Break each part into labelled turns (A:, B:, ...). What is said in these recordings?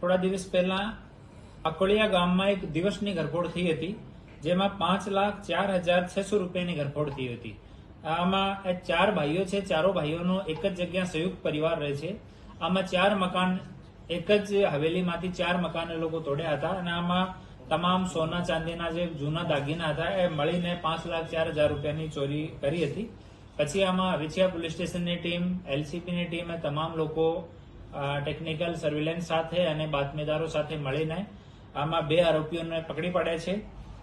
A: થોડા દિવસ પહેલા અકોલિયા ગામમાં એક દિવસની ગરફોડ થઈ હતી, જેમાં પાંચ લાખ ચાર હજાર છસો રૂપિયાની ગરફોડ થઈ હતી. આમાં ચાર ભાઈઓ છે, ચારો ભાઈઓનો એક જ જગ્યા સંયુક્ત પરિવાર રહે છે. આમાં ચાર મકાન, એક જ હવેલીમાંથી ચાર મકાન લોકો તોડ્યા હતા અને આમાં તમામ સોના ચાંદીના જે જૂના દાગીના હતા એ મળીને પાંચ લાખ ચાર હજાર રૂપિયાની ચોરી કરી હતી. પછી આમાં વિછિયા પોલીસ સ્ટેશનની ટીમ એલસીપીની ટીમે તમામ લોકો ટેકનિકલ સર્વેલન્સ સાથે અને બાતમીદારો સાથે મળીને આમાં બે આરોપીઓને પકડી પાડ્યા છે.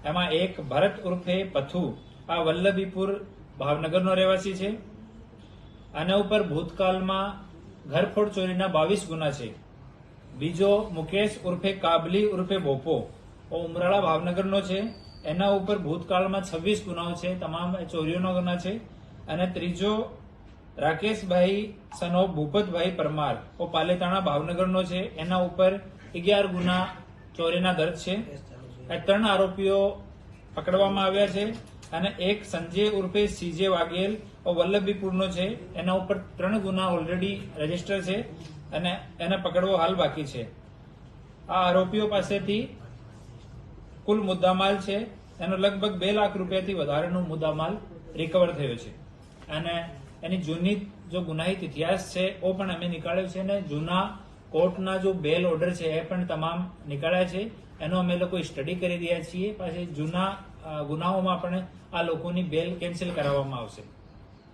A: એમાં એક ભરત ઉર્ફે પથુ, આ વલ્લભીપુર ભાવનગરનો રહેવાસી છે. આના ઉપર ભૂતકાળમાં ઘરફોડ ચોરીના બાવીસ ગુના છે. બીજો મુકેશ ઉર્ફે કાબલી ઉર્ફે બોપો ઉમરાળા ભાવનગરનો છે. એના ઉપર ભૂતકાળમાં છવ્વીસ ગુનાઓ છે. તમામ ચોરીઓના ગુના છે. અને ત્રીજો રાકેશભાઈ સનો ભૂપતભાઈ પરમાર, ઓ પાલેતાણા ભાવનગરનો છે. એના ઉપર અગિયાર ગુના ચોરીના દર્જ છે. એ ત્રણ આરોપીઓ પકડવામાં આવ્યા છે અને એક સંજય ઉર્ફે સીજે વાઘેલ, ઓ વલ્લભીપુરનો છે. એના ઉપર ત્રણ ગુના ઓલરેડી રજિસ્ટર છે અને એને પકડવો હાલ બાકી છે. આ આરોપીઓ પાસેથી કુલ મુદ્દામાલ છે. એનો લગભગ બે લાખ રૂપિયાથી વધારેનો મુદ્દામાલ રિકવર થયો છે. અને એની જૂની જો ગુનાહિત ઇતિહાસ છે, ઓ પણ અમે નીકાળ્યો છે અને જૂના કોર્ટના જો બેલ ઓર્ડર છે એ પણ તમામ નીકાળ્યા છે. એનો અમે લોકો સ્ટડી કરી રહ્યા છીએ. પાછી જૂના ગુનાઓમાં પણ આ લોકોની બેલ કેન્સલ કરાવવામાં આવશે.